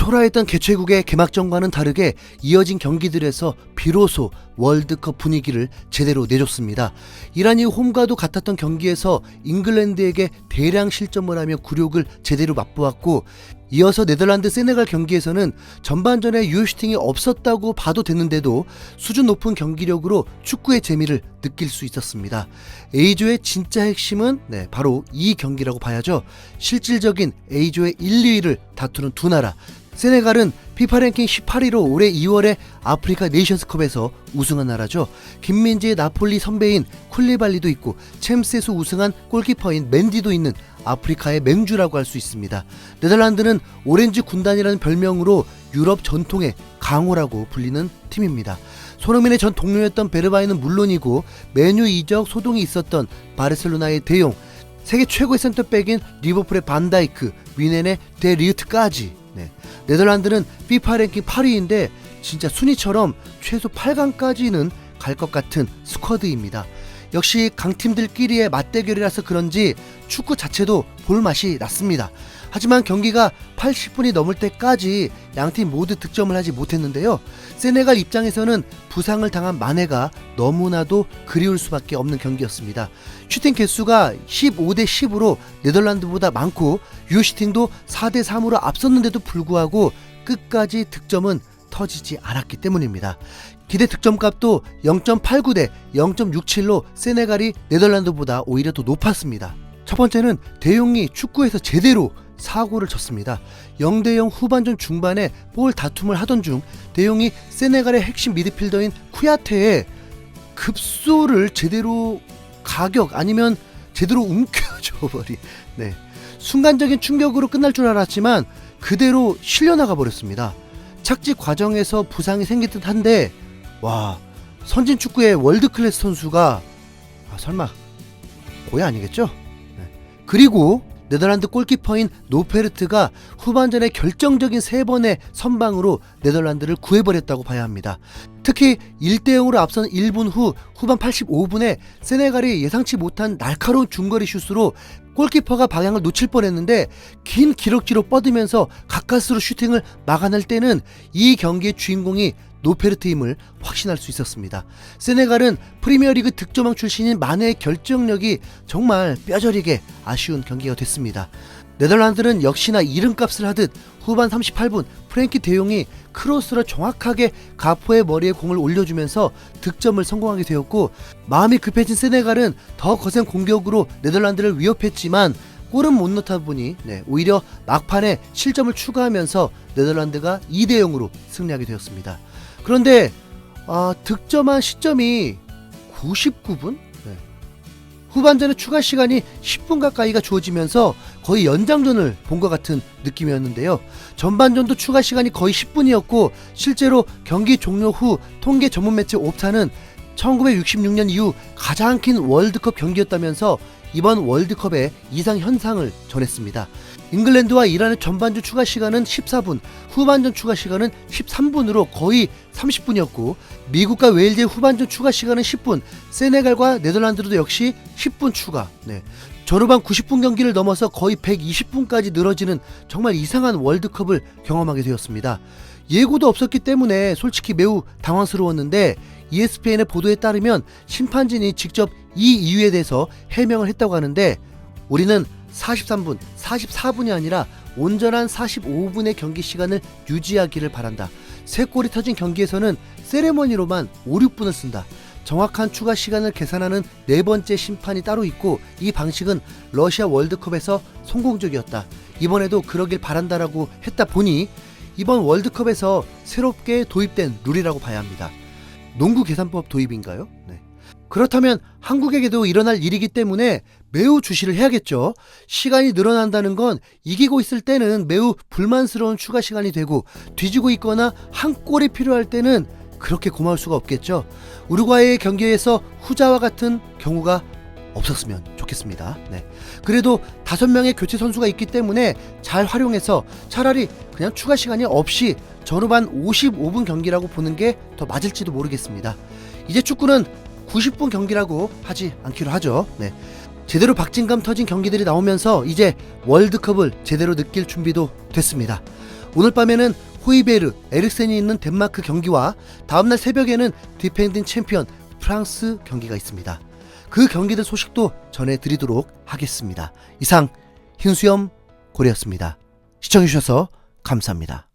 초라했던 개최국의 개막전과는 다르게 이어진 경기들에서 비로소 월드컵 분위기를 제대로 내줬습니다. 이란 이후 홈과도 같았던 경기에서 잉글랜드에게 대량 실점을 하며 굴욕을 제대로 맛보았고 이어서 네덜란드 세네갈 경기에서는 전반전에 유효슈팅이 없었다고 봐도 됐는데도 수준 높은 경기력으로 축구의 재미를 느낄 수 있었습니다. A조의 진짜 핵심은 네, 바로 이 경기라고 봐야죠. 실질적인 A조의 1, 2위를 다투는 두 나라. 세네갈은 피파 랭킹 18위로 올해 2월에 아프리카 네이션스컵에서 우승한 나라죠. 김민재의 나폴리 선배인 쿨리발리도 있고 챔스에서 우승한 골키퍼인 맨디도 있는 아프리카의 맹주라고 할 수 있습니다. 네덜란드는 오렌지 군단이라는 별명으로 유럽 전통의 강호라고 불리는 팀입니다. 손흥민의 전 동료였던 베르바이는 물론이고 메뉴 이적 소동이 있었던 바르셀로나의 대용, 세계 최고의 센터백인 리버풀의 반다이크, 위넨의 데리우트까지 네. 네덜란드는 피파 랭킹 8위인데 진짜 순위처럼 최소 8강까지는 갈 것 같은 스쿼드입니다. 역시 강팀들끼리의 맞대결이라서 그런지 축구 자체도 볼맛이 났습니다. 하지만 경기가 80분이 넘을 때까지 양팀 모두 득점을 하지 못했는데요. 세네갈 입장에서는 부상을 당한 마네가 너무나도 그리울 수밖에 없는 경기였습니다. 슈팅 개수가 15대 10으로 네덜란드보다 많고 유슈팅도 4대 3으로 앞섰는데도 불구하고 끝까지 득점은 터지지 않았기 때문입니다. 기대 득점값도 0.89 대 0.67로 세네갈이 네덜란드보다 오히려 더 높았습니다. 첫 번째는 대용이 축구에서 제대로 사고를 쳤습니다. 0대0 후반전 중반에 볼 다툼을 하던 중 대용이 세네갈의 핵심 미드필더인 쿠야테의 급소를 제대로 가격 아니면 제대로 움켜줘 버리. 네. 순간적인 충격으로 끝날 줄 알았지만 그대로 실려나가 버렸습니다. 착지 과정에서 부상이 생길 듯 한데 와 선진 축구의 월드 클래스 선수가 아, 설마 고야 아니겠죠? 네. 그리고 네덜란드 골키퍼인 노페르트가 후반전에 결정적인 세 번의 선방으로 네덜란드를 구해버렸다고 봐야 합니다. 특히 1대0으로 앞선 1분 후 후반 85분에 세네갈이 예상치 못한 날카로운 중거리 슛으로 골키퍼가 방향을 놓칠 뻔했는데 긴 기럭지로 뻗으면서 가까스로 슈팅을 막아낼 때는 이 경기의 주인공이 노페르트임을 확신할 수 있었습니다. 세네갈은 프리미어리그 득점왕 출신인 마네의 결정력이 정말 뼈저리게 아쉬운 경기가 됐습니다. 네덜란드는 역시나 이름값을 하듯 후반 38분 프랭키 대용이 크로스로 정확하게 가포의 머리에 공을 올려주면서 득점을 성공하게 되었고 마음이 급해진 세네갈은 더 거센 공격으로 네덜란드를 위협했지만 골은 못 넣다 보니 네, 오히려 막판에 실점을 추가하면서 네덜란드가 2대 0으로 승리하게 되었습니다. 그런데 아, 득점한 시점이 99분? 네. 후반전에 추가 시간이 10분 가까이가 주어지면서 거의 연장전을 본 것 같은 느낌이었는데요. 전반전도 추가 시간이 거의 10분이었고 실제로 경기 종료 후 통계 전문 매체 옵타는 1966년 이후 가장 긴 월드컵 경기였다면서 이번 월드컵의 이상 현상을 전했습니다. 잉글랜드와 이란의 전반전 추가 시간은 14분, 후반전 추가 시간은 13분으로 거의 30분이었고 미국과 웨일즈의 후반전 추가 시간은 10분, 세네갈과 네덜란드도 역시 10분 추가. 네. 전후반 90분 경기를 넘어서 거의 120분까지 늘어지는 정말 이상한 월드컵을 경험하게 되었습니다. 예고도 없었기 때문에 솔직히 매우 당황스러웠는데 ESPN의 보도에 따르면 심판진이 직접 이 이유에 대해서 해명을 했다고 하는데 우리는 43분, 44분이 아니라 온전한 45분의 경기 시간을 유지하기를 바란다. 세 골이 터진 경기에서는 세레머니로만 5, 6분을 쓴다. 정확한 추가 시간을 계산하는 네 번째 심판이 따로 있고 이 방식은 러시아 월드컵에서 성공적이었다. 이번에도 그러길 바란다라고 했다 보니 이번 월드컵에서 새롭게 도입된 룰이라고 봐야 합니다. 농구 계산법 도입인가요? 네. 그렇다면 한국에게도 일어날 일이기 때문에 매우 주시를 해야겠죠. 시간이 늘어난다는 건 이기고 있을 때는 매우 불만스러운 추가 시간이 되고 뒤지고 있거나 한 골이 필요할 때는 그렇게 고마울 수가 없겠죠. 우루과이의 경기에서 후자와 같은 경우가 없었으면 좋겠습니다. 네. 그래도 다섯 명의 교체 선수가 있기 때문에 잘 활용해서 차라리 그냥 추가 시간이 없이 전후반 55분 경기라고 보는 게 더 맞을지도 모르겠습니다. 이제 축구는 90분 경기라고 하지 않기로 하죠. 네. 제대로 박진감 터진 경기들이 나오면서 이제 월드컵을 제대로 느낄 준비도 됐습니다. 오늘 밤에는 호이베르, 에릭센이 있는 덴마크 경기와 다음날 새벽에는 디펜딩 챔피언 프랑스 경기가 있습니다. 그 경기들 소식도 전해드리도록 하겠습니다. 이상 흰수염 고래였습니다. 시청해주셔서 감사합니다.